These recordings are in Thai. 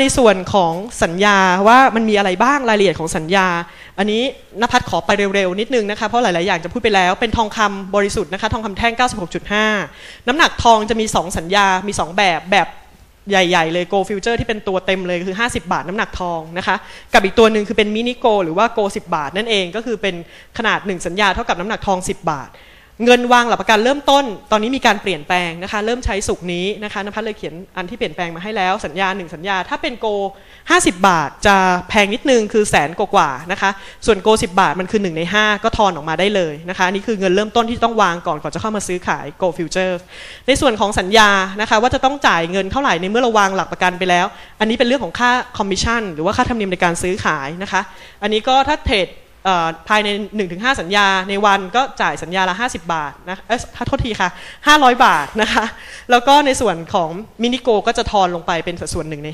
ในส่วนของสัญญาว่ามันมีอะไรบ้างรายละเอียดของสัญญา อันนี้นภัสขอไปเร็วๆ นิดนึงนะคะ เพราะหลายๆ อย่างจะพูดไปแล้วเป็นทองคำบริสุทธิ์นะคะ ทองคำแท่ง 96.5 น้ำหนักทองจะมี 2 สัญญา มี 2 แบบแบบใหญ่ๆ เลย Go Future ที่เป็นตัวเต็มเลยคือ 50 บาทน้ำหนักทองนะคะกับอีกตัวหนึ่งคือเป็นมินิโกหรือว่า Go 10 บาทนั่นเองก็คือเป็นขนาด 1 สัญญาเท่ากับน้ำหนักทอง 10 บาท เงินวางหลักประกันเริ่มต้น ตอนนี้มีการเปลี่ยนแปลงนะคะ เริ่มใช้สุกนี้นะคะนภัสเลยเขียนอันที่เปลี่ยนแปลงมาให้แล้ว สัญญา1สัญญา ถ้าเป็นโก 50 บาทจะแพงนิดนึงคือแสนกว่าๆนะคะ ส่วนโก 10 บาทมันคือ 1 ใน 5 ก็ทอนออกมาได้เลยนะคะนี่คือเงินเริ่มต้นที่ต้องวางก่อนก่อนจะเข้ามาซื้อขาย Go Future ในส่วนของสัญญานะคะว่าจะต้องจ่ายเงินเท่าไหร่ในเมื่อเราวางหลักประกันไปแล้ว อันนี้เป็นเรื่องของค่าคอมมิชชั่นหรือว่าค่าธรรมเนียมในการซื้อขายนะคะ อันนี้ก็ถ้าเทรด ภายใน 1-5 สัญญาในวันก็จ่ายสัญญาละ 50 บาทนะเอ้ยถ้าโทษทีค่ะ 500 บาทนะคะ แล้วก็ในส่วนของมินิโกก็จะทอนลงไปเป็นสัดส่วน1ใน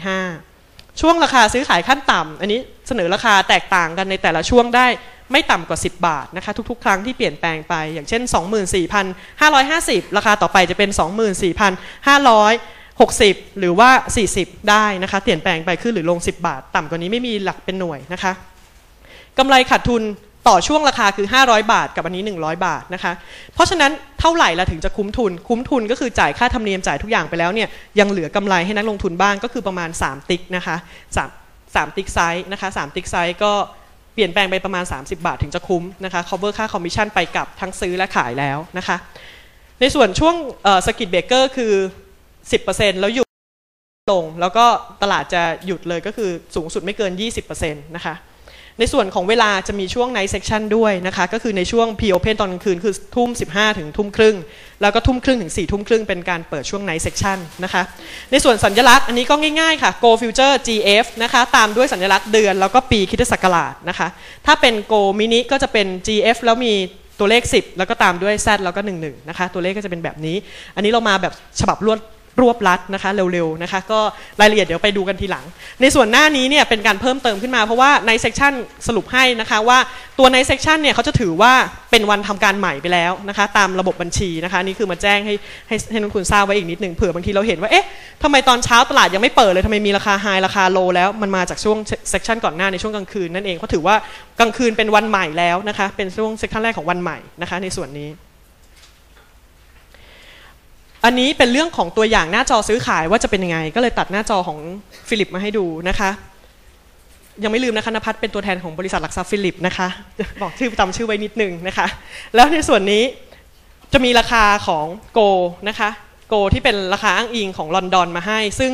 5 ช่วงราคาซื้อขายขั้นต่ำอันนี้เสนอราคาแตกต่างกันในแต่ละช่วงได้ไม่ต่ำกว่า 10 บาทนะคะ ทุกๆ ครั้งที่เปลี่ยนแปลงไป อย่างเช่น 24,550 ราคาต่อไปจะเป็น 24,560 หรือว่า 40 ได้นะคะเปลี่ยนแปลงไปขึ้นหรือลง 10 บาท ต่ำกว่านี้ไม่มีหลักเป็นหน่วยนะคะ กำไรขาดทุนต่อช่วงราคาคือ 500 บาท กับอันนี้ 100 บาทนะคะ เพราะฉะนั้นเท่าไหร่ละถึงจะคุ้มทุน คุ้มทุนก็คือจ่ายค่าธรรมเนียมจ่ายทุกอย่างไปแล้วเนี่ยยังเหลือกำไรให้นักลงทุนบ้างก็คือประมาณ 3 ติ๊กนะคะ3 3ติ๊กไซส์นะคะ3ติ๊กไซส์ก็เปลี่ยนแปลงไปประมาณ 30 บาทถึงจะคุ้มนะคะ cover ค่าคอมมิชชั่นไปกับทั้งซื้อและขายแล้วนะคะ ในส่วนช่วงสกิดเบเกอร์คือ 10%แล้วหยุดลง แล้วก็ตลาดจะหยุดเลยก็คือสูงสุดไม่เกิน 20%นะคะ ในส่วนของเวลาจะมีช่วง night section ด้วยนะคะ ก็คือในช่วง pre open ตอนกลางคืนคือทุ่ม 15 ถึงทุ่มครึ่ง แล้วก็ทุ่มครึ่งถึง 4 ทุ่มครึ่งเป็นการเปิดช่วง night section นะคะ ในส่วนสัญลักษณ์อันนี้ก็ง่ายๆค่ะ go future GF นะคะ ตามด้วยสัญลักษณ์เดือนแล้วก็ปีคริสตศักราชนะคะ ถ้าเป็น go mini ก็จะเป็น GF แล้วมีตัวเลข 10 แล้วก็ตามด้วย Z แล้วก็ 11 นะคะ ตัวเลขก็จะเป็นแบบนี้ อันนี้เรามาแบบฉบับรวด รวบรัดนะคะเร็วๆนะคะก็รายละเอียดเดี๋ยวไปดูกันทีหลัง ในส่วนหน้านี้เนี่ยเป็นการเพิ่มเติมขึ้นมาเพราะว่าในเซ c ชันสรุปให้นะคะว่าตัวในเซ c ชันเนี่ยเขาจะถือว่าเป็นวันทำการใหม่ไปแล้วนะคะตามระบบบัญชีนะคะนี่คือมาแจ้งให้ให้ให้นักลงทุนทราบไว้อีกนิดหนึ่งเผื่อบางทีเราเห็นว่าเอ๊ะทำไมตอนเช้าตลาดยังไม่เปิดเลยทำไมมีราคาไฮราคาโลแล้วมันมาจากช่วงเซ c ชันก่อนหน้าในช่วงกลางคืนนั่นเองเพราถือว่ากลางคืนเป็นวันใหม่แล้วนะคะเป็นช่วงเซ c ชันแรกของวันใหม่นะคะในส่วนนี้ อันนี้เป็นเรื่องของตัวอย่างหน้าจอซื้อขายว่าจะเป็นยังไง ก็เลยตัดหน้าจอของฟิลิปมาให้ดูนะคะ ยังไม่ลืมนะคะนภัสเป็นตัวแทนของบริษัทหลักทรัพย์ฟิลิปนะคะ บอกชื่อจำชื่อไว้นิดนึงนะคะ แล้วในส่วนนี้จะมีราคาของโกนะคะ โกที่เป็นราคาอ้างอิงของลอนดอนมาให้ ซึ่ง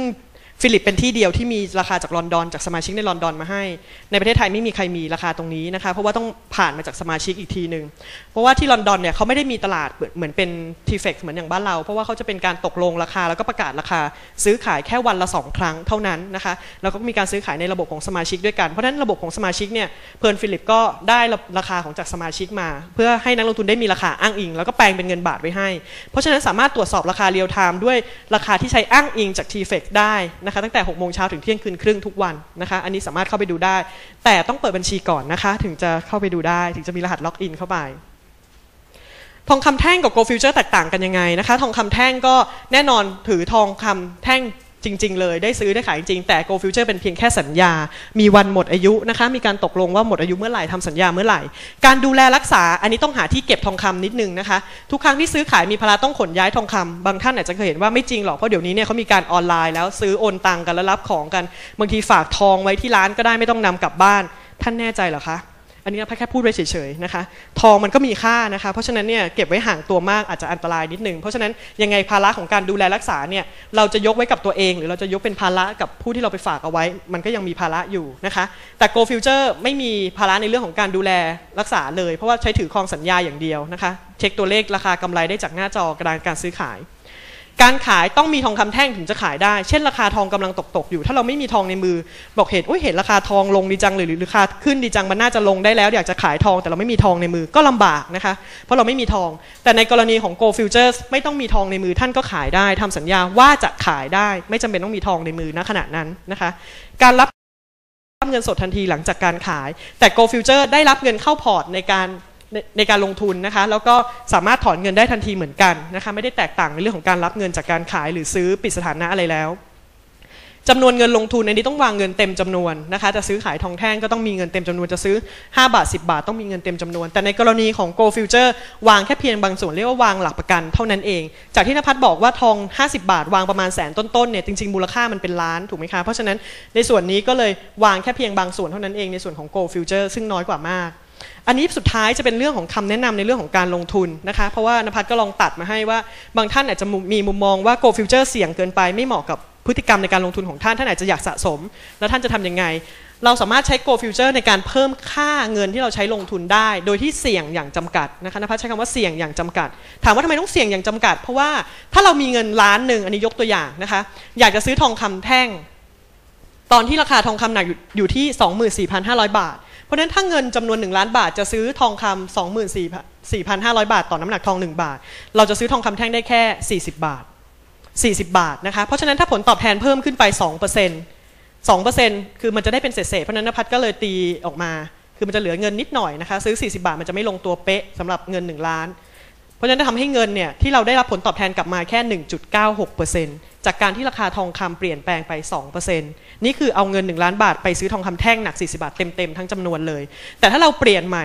ฟิลิปเป็นที่เดียวที่มีราคาจากลอนดอน จากสมาชิกในลอนดอนมาให้ ในประเทศไทยไม่มีใครมีราคาตรงนี้นะคะ เพราะว่าต้องผ่านมาจากสมาชิกอีกทีหนึ่งเพราะว่าที่ลอนดอนเนี่ยเขาไม่ได้มีตลาดเหมือนเป็นทีเฟกเหมือนอย่างบ้านเรา เพราะว่าเขาจะเป็นการตกลงราคาแล้วก็ประกาศราคา ซื้อขายแค่วันละ 2 ครั้งเท่านั้นนะคะแล้วก็มีการซื้อขายในระบบของสมาชิกด้วยกันเพราะฉะนั้นระบบของสมาชิกเนี่ยเพลินฟิลิปก็ได้ราคาของจากสมาชิกมา เพื่อให้นักลงทุนได้มีราคาอ้างอิง แล้วก็แปลงเป็นเงินบาทไว้ให้ เพราะฉะนั้นสามารถตรวจสอบราคาเรียลไทม์ด้วยราคาที่ใช้อ้างอิงจาก t f e c ได้นะคะตั้งแต่6โมงเช้าถึงเที่ยงคืนครึ่งทุกวันนะคะ อันนี้สามารถเข้าไปดูได้ แต่ต้องเปิดบัญชีก่อนนะคะ ถึงจะเข้าไปดูได้ถึงจะมีรหัสล็อกอินเข้าไปทองคำแท่งกับโกลฟิวเจอร์แตกต่างกันยังไงนะคะ ทองคำแท่งก็แน่นอนถือทองคำแท่ง จริง ๆ เลยได้ซื้อได้ขายจริง แต่ Go Future เป็นเพียงแค่สัญญา มีวันหมดอายุนะคะ มีการตกลงว่าหมดอายุเมื่อไหร่ทำสัญญาเมื่อไหร่ การดูแลรักษาอันนี้ต้องหาที่เก็บทองคำนิดนึงนะคะ ทุกครั้งที่ซื้อขายมีภาระต้องขนย้ายทองคำบางท่านอาจจะเคยเห็นว่าไม่จริงหรอก เพราะเดี๋ยวนี้เนี่ยเขามีการออนไลน์แล้วซื้อโอนตังกันแล้วรับของกัน บางทีฝากทองไว้ที่ร้านก็ได้ไม่ต้องนำกลับบ้าน ท่านแน่ใจเหรอคะ อันนี้เราแค่พูดไว้เฉยๆนะคะ ทองมันก็มีค่านะคะ เพราะฉะนั้นเนี่ยเก็บไว้ห่างตัวมากอาจจะอันตรายนิดนึง เพราะฉะนั้นยังไงภาระของการดูแลรักษาเนี่ยเราจะยกไว้กับตัวเอง หรือเราจะยกเป็นภาระกับผู้ที่เราไปฝากเอาไว้ มันก็ยังมีภาระอยู่นะคะ แต่ Go Future ไม่มีภาระในเรื่องของการดูแลรักษาเลย เพราะว่าใช้ถือครองสัญญาอย่างเดียวนะคะ เช็คตัวเลขราคากำไรได้จากหน้าจอกระดานการซื้อขาย การขายต้องมีทองคำแท่งถึงจะขายได้ เช่นราคาทองกำลังตกตกๆอยู่ ถ้าเราไม่มีทองในมือ บอกเหตุอุ้ยเห็นราคาทองลงดีจังเลยหรือราคาขึ้นดีจังมันน่าจะลงได้แล้ว อยากจะขายทองแต่เราไม่มีทองในมือก็ลำบากนะคะ เพราะเราไม่มีทอง แต่ในกรณีของ Go Futures ไม่ต้องมีทองในมือท่านก็ขายได้ทำสัญญาว่าจะขายได้ ไม่จำเป็นต้องมีทองในมือณขณะนั้นนะคะ การรับเงินสดทันทีหลังจากการขาย แต่ Go Future ได้รับเงินเข้าพอร์ตในการ ในในการลงทุนนะคะแล้วก็สามารถถอนเงินได้ทันทีเหมือนกันนะคะไม่ได้แตกต่างในเรื่องของการรับเงินจากการขายหรือซื้อปิดสถานะอะไรแล้วจำนวนเงินลงทุนอันนี้ต้องวางเงินเต็มจำนวนนะคะจะซื้อขายทองแท่งก็ต้องมีเงินเต็มจำนวนจะซื้อ 5 บาท 10 บาทต้องมีเงินเต็มจำนวน แต่ในกรณีของ Go Future วางแค่เพียงบางส่วนเรียกว่าวางหลักประกันเท่านั้นเอง จากที่นภัสบอกว่าทอง 50 บาท วางประมาณแสนต้นๆเนี่ยจริงๆมูลค่ามันเป็นล้านถูกไหมคะเพราะฉะนั้นในส่วนนี้ก็เลยวางแค่เพียงบางส่วนเท่านั้นเองในส่วนของ Go Future ซึ่งน้อยกว่ามาก อันนี้สุดท้ายจะเป็นเรื่องของคำแนะนำในเรื่องของการลงทุนนะคะเพราะว่านภัสก็ลองตัดมาให้ว่า บางท่านอาจจะมีมุมมองว่า Go Future เสี่ยงเกินไปไม่เหมาะกับพฤติกรรมในการลงทุนของท่านท่านอาจจะอยากสะสม แล้วท่านจะทำยังไง เราสามารถใช้ Go Future ในการเพิ่มค่าเงินที่เราใช้ลงทุนได้ โดยที่เสี่ยงอย่างจำกัดนะคะนภัสใช้คำว่าเสี่ยงอย่างจำกัด ถามว่าทำไมต้องเสี่ยงอย่างจำกัด เพราะว่าถ้าเรามีเงินล้านหนึ่งอันนี้ยกตัวอย่างนะคะ อยากจะซื้อทองคำแท่ง ตอนที่ราคาทองคำหนักอยู่อยู่ที่ 24,500 บาท ราะฉะนั้นถ้าเงินจำนวน 1 ล้านบาทจะซื้อทองคำ24,500 บาท ต่อน้ำหนักทอง 1 บาท เราจะซื้อทองคำแท่งได้แค่ 40 บาท 40 บาทนะคะ เพราะฉะนั้นถ้าผลตอบแทนเพิ่มขึ้นไป 2% 2%คือมันจะได้เป็นเศษๆเพราะนั้นนภัทรก็เลยตีออกมา คือมันจะเหลือเงินนิดหน่อยนะคะ ซื้อ 40 บาทมันจะไม่ลงตัวเป๊ะสำหรับเงิน 1 ล้าน ราะฉะนั้นจะทำให้เงินเนี่ยที่เราได้รับผลตอบแทนกลับมาแค่ 1.96%จากการที่ราคาทองคำเปลี่ยนแปลงไป 2%นี่คือเอาเงิน 1 ล้านบาทไปซื้อทองคำแท่งหนัก 40 บาทเต็มๆทั้งจำนวนเลย แต่ถ้าเราเปลี่ยนใหม่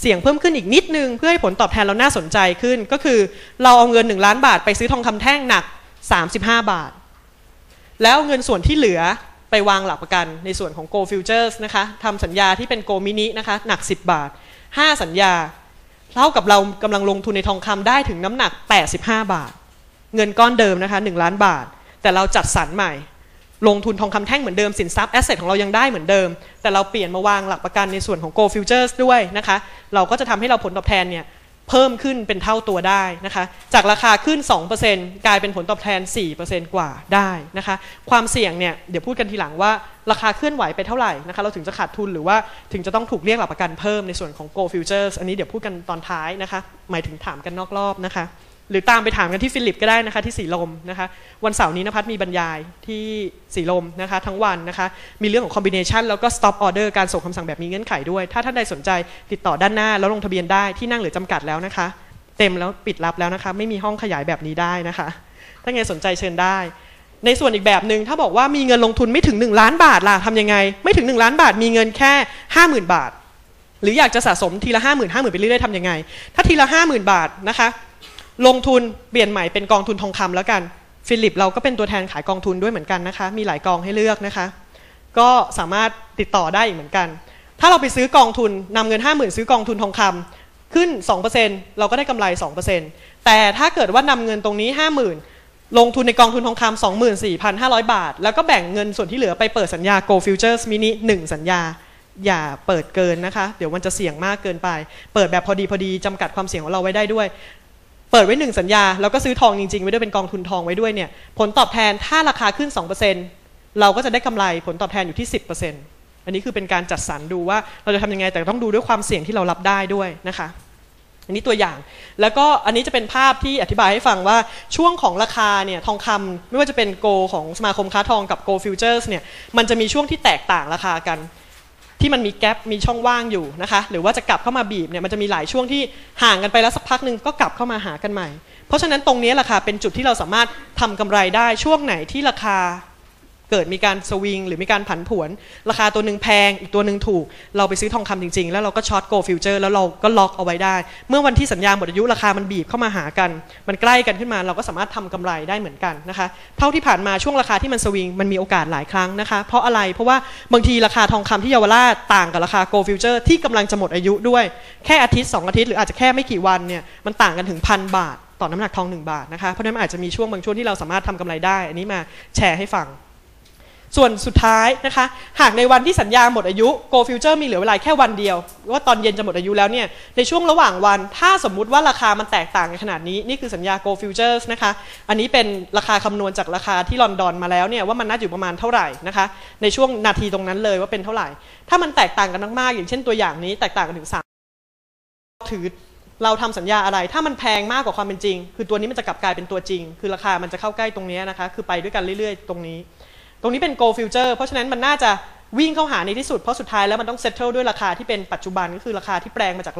เสี่ยงเพิ่มขึ้นอีกนิดนึง เพื่อให้ผลตอบแทนเราน่าสนใจขึ้น ก็คือเราเอาเงิน 1 ล้านบาทไปซื้อทองคำแท่งหนัก 35 บาท แล้วเงินส่วนที่เหลือไปวางหลักประกันในส่วนของ Go Futures นะคะทำสัญญาที่เป็น Go Mini นะคะหนัก 10 บาท 5 สัญญา เท่ากับเรากำลังลงทุนในทองคำได้ถึงน้ำหนัก 85 บาท เงินก้อนเดิมนะคะ1ล้านบาท แต่เราจัดสรรใหม่ ลงทุนทองคำแท่งเหมือนเดิมสินทรัพย์แอสเซทของเรายังได้เหมือนเดิม แต่เราเปลี่ยนมาวางหลักประกันในส่วนของ Go Futures ด้วยนะคะ เราก็จะทำให้เราผลตอบแทนเนี่ย เพิ่มขึ้นเป็นเท่าตัวได้นะคะ จากราคาขึ้น 2%กลายเป็นผลตอบแทน 4%กว่าได้นะคะ ความเสี่ยงเนี่ยเดี๋ยวพูดกันทีหลังว่าราคาเคลื่อนไหวไปเท่าไหร่นะคะ เราถึงจะขาดทุนหรือว่าถึงจะต้องถูกเรียกหลักประกันเพิ่มในส่วนของ Go Futures อันนี้เดี๋ยวพูดกันตอนท้ายนะคะ หมายถึงถามกันนอกรอบนะคะ หรือตามไปถามกันที่ฟิลิปก็ได้นะคะที่สีลมนะคะวันเสาร์นี้นภัสมีบรรยายที่สีลมนะคะทั้งวันนะคะมีเรื่องของคอมบิเนชันแล้วก็ stop order การส่งคำสั่งแบบมีเงื่อนไขด้วย ถ้าท่านใดสนใจติดต่อด้านหน้าแล้วลงทะเบียนได้ที่นั่งเหลือจำกัดแล้วนะคะ เต็มแล้วปิดรับแล้วนะคะไม่มีห้องขยายแบบนี้ได้นะคะ ถ้าไงสนใจเชิญได้ ในส่วนอีกแบบหนึ่งถ้าบอกว่ามีเงินลงทุนไม่ถึง 1 ล้านบาทล่ะทำยังไง ไม่ถึง 1 ล้านบาทมีเงินแค่ 50,000 บาท หรืออยากจะสะสมทีละ 5 0 0 0 0 5 0,000ไปเรื่อยๆทำยังไง ถ้าทีละ 50,000 บาทนะคะ ลงทุนเปลี่ยนใหม่เป็นกองทุนทองคำแล้วกัน ฟิลิปเราก็เป็นตัวแทนขายกองทุนด้วยเหมือนกันนะคะ มีหลายกองให้เลือกนะคะ ก็สามารถติดต่อได้อีกเหมือนกัน ถ้าเราไปซื้อกองทุนนำเงิน 50,000 ซื้อกองทุนทองคำขึ้น 2%เราก็ได้กำไร 2%แต่ถ้าเกิดว่านำเงินตรงนี้ 50,000 ลงทุนในกองทุนทองคำ24,500 บาท แล้วก็แบ่งเงินส่วนที่เหลือไปเปิดสัญญา Go Futures Mini 1 สัญญา อย่าเปิดเกินนะคะ เดี๋ยวมันจะเสี่ยงมากเกินไป เปิดแบบพอดีพอดีจำกัดความเสี่ยงของเราไว้ได้ด้วย ปิดไว้หนึ่งสัญญา แล้วก็ซื้อทองจริงๆ ไว้ด้วยเป็นกองทุนทองไว้ด้วยเนี่ยผลตอบแทนถ้าราคาขึ้น 2%เราก็จะได้กำไรผลตอบแทนอยู่ที่ 10%อันนี้คือเป็นการจัดสรรดูว่าเราจะทำยังไงแต่ต้องดูด้วยความเสี่ยงที่เรารับได้ด้วยนะคะอันนี้ตัวอย่าง แล้วก็อันนี้จะเป็นภาพที่อธิบายให้ฟังว่าช่วงของราคาเนี่ยทองคำไม่ว่าจะเป็นโกของสมาคมค้าทองกับ Go Futures เนี่ยมันจะมีช่วงที่แตกต่างราคากัน ที่มันมีแกลบมีช่องว่างอยู่นะคะหรือว่าจะกลับเข้ามาบีบเนี่ยมันจะมีหลายช่วงที่ห่างกันไปแล้วสักพักหนึ่งก็กลับเข้ามาหากันใหม่ เพราะฉะนั้นตรงนี้แหละค่ะเป็นจุดที่เราสามารถทำกำไรได้ช่วงไหนที่ราคา เกิดมีการสวิงหรือมีการผันผวน ราคาตัวหนึ่งแพง อีกตัวหนึ่งถูก เราไปซื้อทองคำจริง ๆ แล้วเราก็ช็อตโกลฟิวเจอร์แล้วเราก็ล็อกเอาไว้ได้ เมื่อวันที่สัญญาหมดอายุราคามันบีบเข้ามาหากัน มันใกล้กันขึ้นมา เราก็สามารถทำกำไรได้เหมือนกันนะคะเท่าที่ผ่านมาช่วงราคาที่มันสวิงมันมีโอกาสหลายครั้งนะคะ เพราะอะไรเพราะว่าบางทีราคาทองคำที่เยาวราชต่างกับราคาโกลฟิวเจอร์ที่กำลังจะหมดอายุด้วยแค่อาทิตย์ 2 อาทิตย์หรืออาจจะแค่ไม่กี่วันเนี่ยมันต่างกันถึงพันบาทต่อน้ำหนักทอง 1 บาทนะคะเพราะนั้นมันอาจจะมีช่วงบางช่วงที่เราสามารถทำกำไรได้ อันนี้มาแชร์ให้ฟัง ส่วนสุดท้ายนะคะ หากในวันที่สัญญาหมดอายุ Go Future มีเหลือเวลาแค่วันเดียว ว่าตอนเย็นจะหมดอายุแล้วเนี่ย ในช่วงระหว่างวัน ถ้าสมมุติว่าราคามันแตกต่างกันขนาดนี้ นี่คือสัญญา Go Futures นะคะ อันนี้เป็นราคาคำนวณจากราคาที่ลอนดอนมาแล้วเนี่ยว่ามันน่าอยู่ประมาณเท่าไหร่นะคะ ในช่วงนาทีตรงนั้นเลยว่าเป็นเท่าไหร่ ถ้ามันแตกต่างกันมากๆ อย่างเช่นตัวอย่างนี้แตกต่างกันถึงสามถือเราทำสัญญาอะไร ถ้ามันแพงมากกว่าความเป็นจริง คือตัวนี้มันจะกลับกลายเป็นตัวจริง คือราคามันจะเข้าใกล้ตรงนี้นะคะ คือไปด้วยกันเรื่อย ๆ ตรงนี้ รงนี้เป็น go future เพราะฉะนั้นมันน่าจะวิ่งเข้าหาในที่สุด เพราะสุดท้ายแล้วมันต้อง settle ด้วยราคาที่เป็นปัจจุบันก็คือราคาที่แปลงมาจาก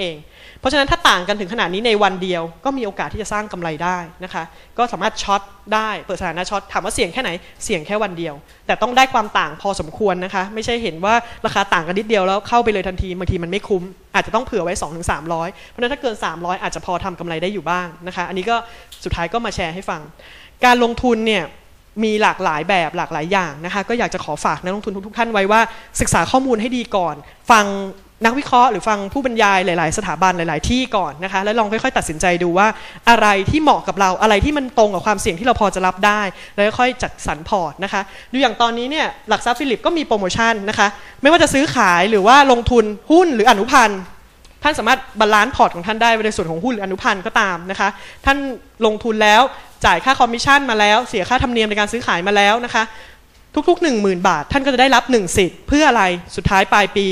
เอง เพราะฉะนั้นถ้าต่างกันถึงขนาดนี้ในวันเดียวก็มีโอกาสที่จะสร้างกำไรได้นะคะ ก็สามารถช็อตได้เปิดสถานะช็อตถามว่าเสี่ยงแค่ไหนเสี่ยงแค่วันเดียว แต่ต้องได้ความต่างพอสมควรนะคะ ไม่ใช่เห็นว่าราคาต่างกันนิดเดียวแล้วเข้าไปเลยทันทีบางทีมันไม่คุ้ม อาจจะต้องเผื่อไว้ 2-300ถึงเพราะฉะนั้นถ้าเกิน 300 อาจจะพอทำกำไรได้อยู่บ้างนะคะ อันนี้ก็สุดท้ายก็มาแชร์ให้ฟัง การลงทุนเนี่ย มีหลากหลายแบบหลากหลายอย่างนะคะก็อยากจะขอฝากนักลงทุนทุกๆท่านไว้ว่าศึกษาข้อมูลให้ดีก่อน ฟังนักวิเคราะห์หรือฟังผู้บรรยายหลาย ๆ สถาบันหลาย ๆ ที่ก่อนนะคะแล้วลองค่อยๆ ตัดสินใจดูว่าอะไรที่เหมาะกับเราอะไรที่มันตรงกับความเสี่ยงที่เราพอจะรับได้ แล้วค่อยจัดสรรพอร์ตนะคะดูอย่างตอนนี้เนี่ยหลักทรัพย์ฟิลิปก็มีโปรโมชั่นนะคะไม่ว่าจะซื้อขายหรือว่าลงทุนหุ้นหรืออนุพันธ์ ท่านสามารถบาลานซ์พอร์ตของท่านได้ในส่วนของหุ้นหรืออนุพันธ์ก็ตามนะคะ ท่านลงทุนแล้วจ่ายค่าคอมมิชชั่นมาแล้ว เสียค่าธรรมเนียมในการซื้อขายมาแล้วนะคะ ทุกๆ 1 0,000 บาท ท่านก็จะได้รับ 1 สิทธิ์เพื่ออะไรสุดท้ายปลายปี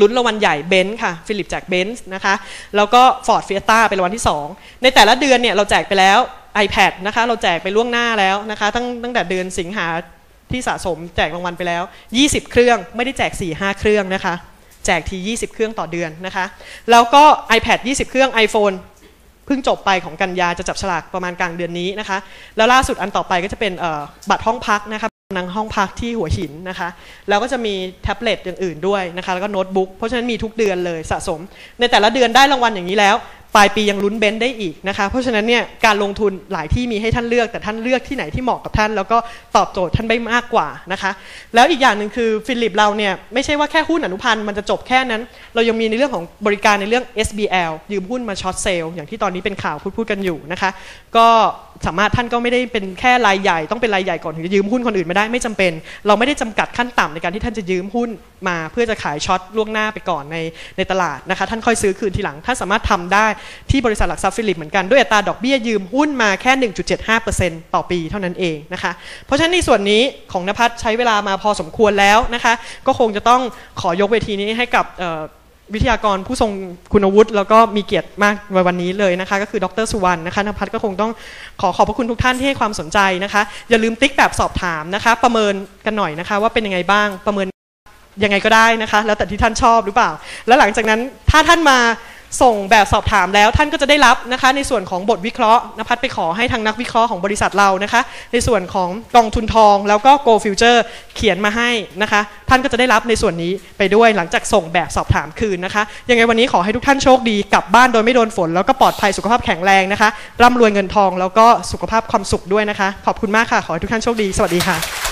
ลุ้นรางวัลใหญ่เบนซ์ค่ะฟิลิปแจกเบนซ์นะคะแล้วก็ Ford f i e s t a เป็นรางวัลที่ 2 ในแต่ละเดือนเนี่ยเราแจกไปแล้ว iPad นะคะเราแจกไปล่วงหน้าแล้วนะคะตั้งตั้งแต่เดือนสิงหาที่สะสมแจกรางวัลไปแล้ว 20 เครื่องไม่ได้แจก 4-5 เครื่องนะคะ แจกที 20 เครื่องต่อเดือนนะคะ แล้วก็ iPad 20 เครื่อง iPhone เพิ่งจบไปของกันยาจะจับฉลากประมาณกลางเดือนนี้นะคะ แล้วล่าสุดอันต่อไปก็จะเป็นบัตรห้องพักนะคะนังห้องพักที่หัวหินนะคะ แล้วก็จะมีแท็บเล็ตอย่างอื่นด้วยนะคะ แล้วก็โน้ตบุ๊ก เพราะฉะนั้นมีทุกเดือนเลยสะสม ในแต่ละเดือนได้รางวัลอย่างนี้แล้ว ปลายปียังลุ้นเบนซ์ได้อีกนะคะ เพราะฉะนั้นเนี่ยการลงทุนหลายที่มีให้ท่านเลือกแต่ท่านเลือกที่ไหนที่เหมาะกับท่าน แล้วก็ตอบโจทย์ท่านได้มากกว่านะคะ แล้วอีกอย่างหนึ่งคือฟิลิปเราเนี่ยไม่ใช่ว่าแค่หุ้นอนุพันธ์มันจะจบแค่นั้น เรายังมีในเรื่องของบริการในเรื่อง SBL ยืมหุ้นมาช็อตเซลล์อย่างที่ตอนนี้เป็นข่าวพูดพูดกันอยู่นะคะ ก็สามารถท่านก็ไม่ได้เป็นแค่รายใหญ่ต้องเป็นรายใหญ่ก่อนถึงจะยืมหุ้นคนอื่นไม่ได้ไม่จำเป็น เราไม่ได้จำกัดขั้นต่ำในการที่ท่านจะยืมหุ้นมาเพื่อจะขายช็อตล่วงหน้าไปก่อนในในตลาดนะคะท่านค่อยซื้อคืนทีหลังท่านสามารถทำได้ที่บริษัทหลักทรัพย์ฟิลิปเหมือนกันด้วยอัตราดอกเบี้ยยืมหุ้นมาแค่ 1.75%ต่อปีเท่านั้นเองนะคะเพราะฉะนั้นในส่วนนี้ของนภัสใช้เวลามาพอสมควรแล้วนะคะก็คงจะต้องขอยกเวทีนี้ให้กับ วิทยากรผู้ทรงคุณวุฒิแล้วก็มีเกียรติมากในวันนี้เลยนะคะ ก็คือดรสุวรรณนะคะนภัสก็คงต้องขอขอบพระคุณทุกท่านที่ให้ความสนใจนะคะ อย่าลืมติ๊กแบบสอบถามนะคะ ประเมินกันหน่อยนะคะ ว่าเป็นยังไงบ้างประเมินยังไงก็ได้นะคะ แล้วแต่ที่ท่านชอบหรือเปล่า แล้วหลังจากนั้นถ้าท่านมา ส่งแบบสอบถามแล้วท่านก็จะได้รับนะคะ ในส่วนของบทวิเคราะห์นภัสไปขอให้ทางนักวิเคราะห์ของบริษัทเรานะคะ ในส่วนของกองทุนทอง แล้วก็ Go Future เขียนมาให้นะคะ ท่านก็จะได้รับในส่วนนี้ไปด้วยหลังจากส่งแบบสอบถามคืนนะคะ ยังไงวันนี้ขอให้ทุกท่านโชคดีกลับบ้านโดยไม่โดนฝน แล้วก็ปลอดภัยสุขภาพแข็งแรงนะคะร่ำรวยเงินทองแล้วก็สุขภาพความสุขด้วยนะคะ ขอบคุณมากค่ะขอให้ทุกท่านโชคดี สวัสดีค่ะ